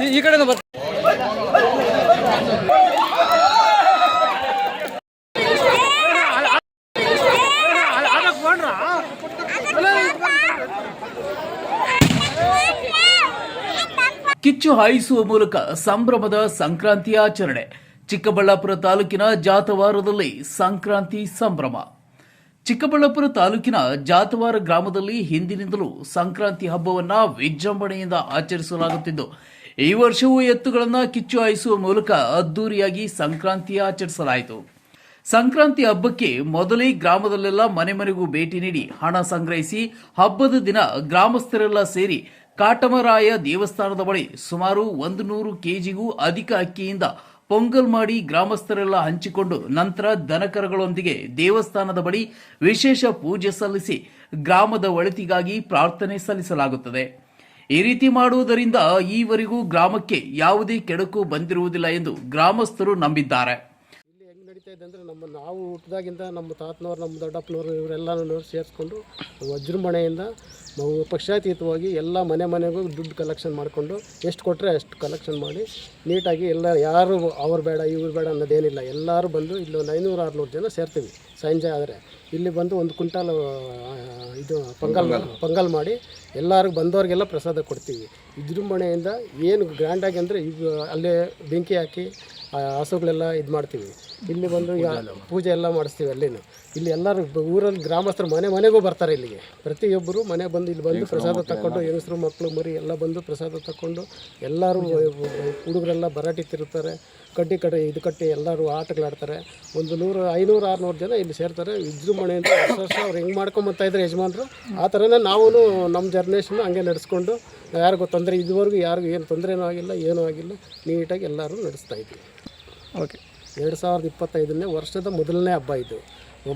ಈ- ಕಿಚ್ಚು ಹಾಯಿಸುವ ಮೂಲಕ ಸಂಭ್ರಮದ ಸಂಕ್ರಾಂತಿ ಆಚರಣೆ. ಚಿಕ್ಕಬಳ್ಳಾಪುರ ತಾಲೂಕಿನ ಜಾತವಾರದಲ್ಲಿ ಸಂಕ್ರಾಂತಿ ಸಂಭ್ರಮ. ಚಿಕ್ಕಬಳ್ಳಾಪುರ ತಾಲೂಕಿನ ಜಾತವಾರ ಗ್ರಾಮದಲ್ಲಿ ಹಿಂದಿನಿಂದಲೂ ಸಂಕ್ರಾಂತಿ ಹಬ್ಬವನ್ನ ವಿಜೃಂಭಣೆಯಿಂದ ಆಚರಿಸಲಾಗುತ್ತಿದ್ದು, ಈ ವರ್ಷವೂ ಎತ್ತುಗಳನ್ನು ಕಿಚ್ಚು ಹಾಯಿಸುವ ಮೂಲಕ ಅದ್ದೂರಿಯಾಗಿ ಸಂಕ್ರಾಂತಿ ಆಚರಿಸಲಾಯಿತು. ಸಂಕ್ರಾಂತಿ ಹಬ್ಬಕ್ಕೆ ಮೊದಲೇ ಗ್ರಾಮದಲ್ಲೆಲ್ಲ ಮನೆ ಮನೆಗೂ ಭೇಟಿ ನೀಡಿ ಹಣ ಸಂಗ್ರಹಿಸಿ ಹಬ್ಬದ ದಿನ ಗ್ರಾಮಸ್ಥರೆಲ್ಲ ಸೇರಿ ಕಾಟಮರಾಯ ದೇವಸ್ಥಾನದ ಬಳಿ ಸುಮಾರು ಒಂದು ನೂರು ಕೆಜಿಗೂ ಅಧಿಕ ಅಕ್ಕಿಯಿಂದ ಪೊಂಗಲ್ ಮಾಡಿ ಗ್ರಾಮಸ್ಥರೆಲ್ಲ ಹಂಚಿಕೊಂಡು ನಂತರ ದನಕರಗಳೊಂದಿಗೆ ದೇವಸ್ಥಾನದ ಬಳಿ ವಿಶೇಷ ಪೂಜೆ ಸಲ್ಲಿಸಿ ಗ್ರಾಮದ ಒಳಿತಿಗಾಗಿ ಪ್ರಾರ್ಥನೆ ಸಲ್ಲಿಸಲಾಗುತ್ತದೆ. ಈ ರೀತಿ ಮಾಡುವುದರಿಂದ ಈವರೆಗೂ ಗ್ರಾಮಕ್ಕೆ ಯಾವುದೇ ಕೆಡಕು ಬಂದಿರುವುದಿಲ್ಲ ಎಂದು ಗ್ರಾಮಸ್ಥರು ನಂಬಿದ್ದಾರೆ. ಇದೆ ಅಂದರೆ ನಮ್ಮ ನಾವು ಹುಟ್ಟಿದಾಗಿಂದ ನಮ್ಮ ತಾತನವ್ರು, ನಮ್ಮ ದೊಡ್ಡಪ್ಪನವರು ಇವರೆಲ್ಲನೂ ಸೇರಿಸ್ಕೊಂಡು ವಜ್ರಮಣೆಯಿಂದ ನಾವು ಪಕ್ಷಾತೀತವಾಗಿ ಎಲ್ಲ ಮನೆ ಮನೆಗೂ ದುಡ್ಡು ಕಲೆಕ್ಷನ್ ಮಾಡಿಕೊಂಡು ಎಷ್ಟು ಕೊಟ್ಟರೆ ಅಷ್ಟು ಕಲೆಕ್ಷನ್ ಮಾಡಿ ನೀಟಾಗಿ ಎಲ್ಲ ಯಾರು ಅವ್ರು ಬೇಡ ಇವ್ರು ಬೇಡ ಅನ್ನೋದೇನಿಲ್ಲ. ಎಲ್ಲರೂ ಬಂದು ಇಲ್ಲಿ ಒಂದು ಐನೂರು, ಆರುನೂರು ಜನ ಸೇರ್ತೀವಿ. ಸಂಜೆ ಆದರೆ ಇಲ್ಲಿ ಬಂದು ಒಂದು ಕ್ವಿಂಟಾಲ್ ಇದು ಪೊಂಗಲ್ ಪೊಂಗಲ್. ಮಾಡಿ ಎಲ್ಲರಿಗೂ ಬಂದವ್ರಿಗೆಲ್ಲ ಪ್ರಸಾದ ಕೊಡ್ತೀವಿ. ವಿಜೃಂಭಣೆಯಿಂದ ಏನು ಗ್ರ್ಯಾಂಡಾಗಿ ಅಂದರೆ ಈಗ ಅಲ್ಲೇ ಬೆಂಕಿ ಹಾಕಿ ಹಸುಗಳೆಲ್ಲ ಇದು ಮಾಡ್ತೀವಿ. ಇಲ್ಲಿ ಬಂದು ಈಗ ಪೂಜೆ ಎಲ್ಲ ಮಾಡಿಸ್ತೀವಿ ಅಲ್ಲಿನೂ. ಇಲ್ಲಿ ಎಲ್ಲರೂ ಊರಲ್ಲಿ ಗ್ರಾಮಸ್ಥರು ಮನೆ ಮನೆಗೂ ಬರ್ತಾರೆ ಇಲ್ಲಿಗೆ. ಪ್ರತಿಯೊಬ್ಬರು ಮನೆ ಬಂದು ಇಲ್ಲಿ ಬಂದು ಪ್ರಸಾದ ತಗೊಂಡು ಹೆಂಗಸರು ಮಕ್ಕಳು ಮರಿ ಎಲ್ಲ ಬಂದು ಪ್ರಸಾದ ತಗೊಂಡು ಎಲ್ಲರೂ ಹುಡುಗರೆಲ್ಲ ಬರಾಟಿ ತಿರುತ್ತಾರೆ ಕಡ್ಡಿ ಕಡೆ ಇದು ಕಟ್ಟಿ ಎಲ್ಲರೂ ಆಟಗಳಾಡ್ತಾರೆ. ಒಂದು ನೂರು ಐನೂರು ಆರುನೂರು ಜನ ಇಲ್ಲಿ ಸೇರ್ತಾರೆ. ವಿಜೃಂಭಣೆಯಿಂದ ವರ್ಷ ವರ್ಷ ಅವ್ರು ಹೆಂಗೆ ಮಾಡ್ಕೊಂಬತ್ತಾ ಇದ್ದಾರೆ ಯಜಮಾನರು? ಆ ಥರನೇ ನಾವೂ ನಮ್ಮ ಜರ್ನೇಷನ್ ಹಂಗೆ ನಡೆಸ್ಕೊಂಡು ಯಾರಿಗೂ ತೊಂದರೆ ಇದುವರೆಗೂ ಯಾರಿಗೂ ಏನು ತೊಂದರೆನೂ ಆಗಿಲ್ಲ ಏನೂ ಆಗಿಲ್ಲ ನೀಟಾಗಿ ಎಲ್ಲರೂ ನಡೆಸ್ತಾ ಇದ್ವಿ ಓಕೆ ಎರಡು ಸಾವಿರದ ಇಪ್ಪತ್ತೈದನೇ ವರ್ಷದ ಮೊದಲನೇ ಹಬ್ಬ ಇದು.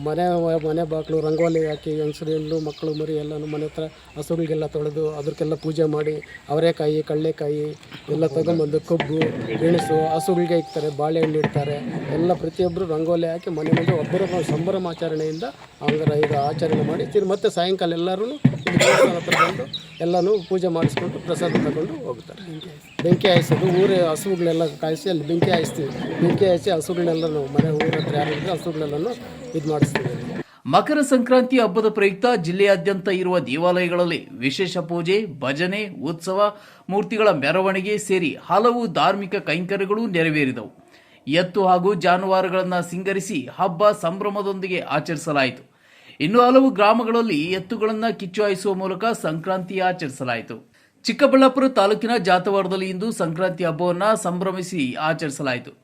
ಮನೆ ಮನೆ ಬಾಗಿಲು ರಂಗೋಲಿ ಹಾಕಿ ಹೆಂಗಸರು ಮಕ್ಕಳು, ಮರಿ ಎಲ್ಲನೂ ಮನೆ ಹತ್ರ ಹಸುಗಳಿಗೆಲ್ಲ ತೊಳೆದು ಅದಕ್ಕೆಲ್ಲ ಪೂಜೆ ಮಾಡಿ ಅವರೆಕಾಯಿ ಕಡಲೆಕಾಯಿ ಎಲ್ಲ ತಗೊಂಬಂದು ಕಬ್ಬು, ಗೆಣಸು, ಹಸುಗಳಿಗೆ ಇಕ್ತಾರೆ ಬಾಳೆಹಣ್ಣು ಇಡ್ತಾರೆ. ಎಲ್ಲ ಪ್ರತಿಯೊಬ್ಬರು ರಂಗೋಲಿ ಹಾಕಿ ಮನೆ ಮುಂದೆ ಒಬ್ಬರ ಸಂಭ್ರಮಾಚರಣೆಯಿಂದ ಹಂಗಾರ ಇದು ಆಚರಣೆ ಮಾಡಿ ತಿರು ಮತ್ತೆ ಸಾಯಂಕಾಲ ಎಲ್ಲರೂ ತಗೊಂಡು ಎಲ್ಲನೂ ಪೂಜೆ ಮಾಡಿಸ್ಕೊಂಡು ಪ್ರಸಾದ ತಗೊಂಡು ಹೋಗ್ತಾರೆ. ಬೆಂಕಿ ಹಾಯಿಸೋದು, ಊರೇ ಹಸುಗಳನ್ನೆಲ್ಲ ಕಾಯಿಸಿ ಅಲ್ಲಿ ಬೆಂಕಿ ಹಾಯಿಸ್ತೀವಿ. ಬೆಂಕಿ ಹಾಯಿಸಿ ಹಸುಗಳನ್ನೆಲ್ಲ ಮನೆ ಊರ ಹತ್ರ ಯಾರು ಇದ್ರೆ ಹಸುಗಳೆಲ್ಲನೂ ಇದು ಮಾಡಿಸ್ತೇವೆ. ಮಕರ ಸಂಕ್ರಾಂತಿ ಹಬ್ಬದ ಪ್ರಯುಕ್ತ ಜಿಲ್ಲೆಯಾದ್ಯಂತ ಇರುವ ದೇವಾಲಯಗಳಲ್ಲಿ ವಿಶೇಷ ಪೂಜೆ, ಭಜನೆ, ಉತ್ಸವ, ಮೂರ್ತಿಗಳ ಮೆರವಣಿಗೆ ಸೇರಿ ಹಲವು ಧಾರ್ಮಿಕ ಕೈಂಕರ್ಯಗಳು ನೆರವೇರಿದವು. ಎತ್ತು ಹಾಗೂ ಜಾನುವಾರುಗಳನ್ನು ಸಿಂಗರಿಸಿ ಹಬ್ಬ ಸಂಭ್ರಮದೊಂದಿಗೆ ಆಚರಿಸಲಾಯಿತು. ಇನ್ನು ಹಲವು ಗ್ರಾಮಗಳಲ್ಲಿ ಎತ್ತುಗಳನ್ನು ಕಿಚ್ಚು ಹಾಯಿಸುವ ಮೂಲಕ ಸಂಕ್ರಾಂತಿ ಆಚರಿಸಲಾಯಿತು. ಚಿಕ್ಕಬಳ್ಳಾಪುರ ತಾಲೂಕಿನ ಜಾತವಾರದಲ್ಲಿ ಇಂದು ಸಂಕ್ರಾಂತಿ ಹಬ್ಬವನ್ನು ಸಂಭ್ರಮಿಸಿ ಆಚರಿಸಲಾಯಿತು.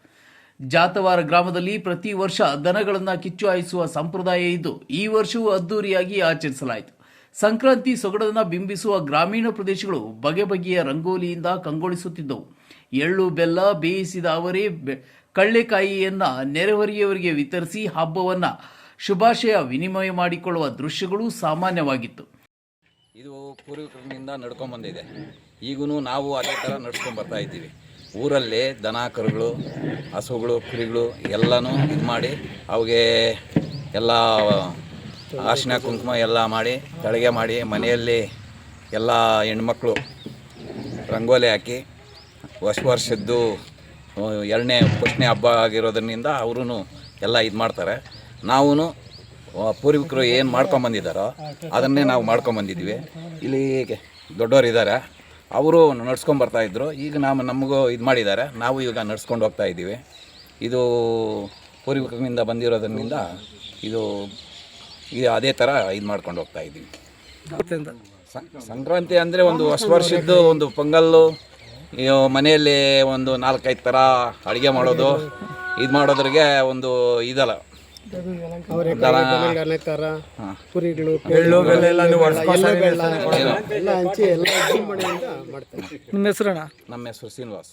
ಜಾತವಾರ ಗ್ರಾಮದಲ್ಲಿ ಪ್ರತಿ ವರ್ಷ ದನಗಳನ್ನು ಕಿಚ್ಚು ಹಾಯಿಸುವ ಸಂಪ್ರದಾಯ ಇದ್ದು, ಈ ವರ್ಷವೂ ಅದ್ದೂರಿಯಾಗಿ ಆಚರಿಸಲಾಯಿತು. ಸಂಕ್ರಾಂತಿ ಸೊಗಡನ್ನು ಬಿಂಬಿಸುವ ಗ್ರಾಮೀಣ ಪ್ರದೇಶಗಳು ಬಗೆ ಬಗೆಯ ರಂಗೋಲಿಯಿಂದ ಕಂಗೊಳಿಸುತ್ತಿದ್ದವು. ಎಳ್ಳು, ಬೆಲ್ಲ ಬೇಯಿಸಿದ ಅವರೇ ಕಳ್ಳೆಕಾಯಿಯನ್ನ ನೆರೆಹೊರೆಯವರಿಗೆ ವಿತರಿಸಿ ಹಬ್ಬವನ್ನ ಶುಭಾಶಯ ವಿನಿಮಯ ಮಾಡಿಕೊಳ್ಳುವ ದೃಶ್ಯಗಳು ಸಾಮಾನ್ಯವಾಗಿತ್ತು. ಇದು ಪೂರ್ವಿಕರಿಂದ ನಡ್ಕೊಂಡ್ ಬಂದಿದೆ ಈಗೂ ನಾವು ಅದೇ ಥರ ನಡ್ಸ್ಕೊಂಡ್ ಬರ್ತಾ ಇದ್ದೀವಿ. ಊರಲ್ಲಿ ದನ ಕರುಗಳು ಹಸುಗಳು, ಕುರಿಗಳು ಎಲ್ಲನೂ ಇದು ಮಾಡಿ ಅವಗೆ ಎಲ್ಲ ಅರಿಶಿನ, ಕುಂಕುಮ ಎಲ್ಲ ಮಾಡಿ, ತಳಿಗೆ ಮಾಡಿ ಮನೆಯಲ್ಲಿ ಎಲ್ಲ ಹೆಣ್ಮಕ್ಳು ರಂಗೋಲಿ ಹಾಕಿ ವರ್ಷ ವರ್ಷದ್ದು ಎರಡನೇ ಫಸ್ಟ್ನೇ ಹಬ್ಬ ಆಗಿರೋದ್ರಿಂದ ಅವರು ಎಲ್ಲ ಇದು ಮಾಡ್ತಾರೆ. ನಾವೂ ಪೂರ್ವಿಕರು ಏನು ಮಾಡ್ಕೊಂಬಂದಿದ್ದಾರೋ ಅದನ್ನೇ ನಾವು ಮಾಡ್ಕೊಂಬಂದಿದ್ವಿ ಇಲ್ಲಿ ದೊಡ್ಡವರು ಇದ್ದಾರೆ ಅವರು ನಡ್ಸ್ಕೊಂಡು ಇದ್ರು. ಈಗ ನಾವು ನಮಗೂ ಇದು ಮಾಡಿದ್ದಾರೆ ನಾವು ಈಗ ನಡ್ಸ್ಕೊಂಡು ಹೋಗ್ತಾ ಇದ್ದೀವಿ. ಇದು ಪೂರ್ವಿಕರಿಂದ ಬಂದಿರೋದ್ರಿಂದ ಇದು ಇದು ಅದೇ ಥರ ಇದು ಮಾಡ್ಕೊಂಡು ಹೋಗ್ತಾ ಇದ್ದೀವಿ. ಸಂಕ್ರಾಂತಿ ಅಂದರೆ ಒಂದು ಹೊಸ ವರ್ಷದ್ದು ಒಂದು ಪೊಂಗಲ್ಲು ಮನೆಯಲ್ಲಿ ಒಂದು ನಾಲ್ಕೈದು ಥರ ಅಡುಗೆ ಮಾಡೋದು, ಇದು ಮಾಡೋದ್ರಿಗೆ ಒಂದು ಇದಲ್ಲ. ಅವರೆಕಾಯಿ ಅನೇಕಾರ ಕುರಿಗಳು ಎಳ್ಳು ಬೆಲ್ಲ ಎಲ್ಲ ಹಂಚಿ ಎಲ್ಲ ವಿಜೃಂಭಣೆಯಿಂದ ಮಾಡ್ತಾರೆ. ನಿಮ್ಮ ಹೆಸರಣ್ಣ? ನಮ್ಮ ಹೆಸರು ಶ್ರೀನಿವಾಸ್.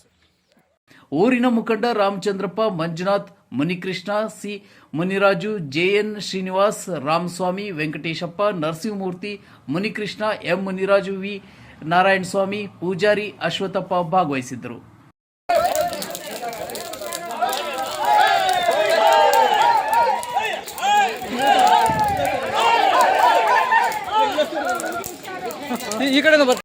ಊರಿನ ಮುಖಂಡ Ramachandrappa Manjunath Munikrishna C Muniraju JN Srinivas Ramaswamy Venkateshappa Narasimhamurthy Munikrishna M Muniraju V Narayanaswamy Poojari Ashwathappa ಭಾಗವಹಿಸಿದ್ದರು. ಈ- ಈ ಕಡೆನೂ ಬರ್ತಾ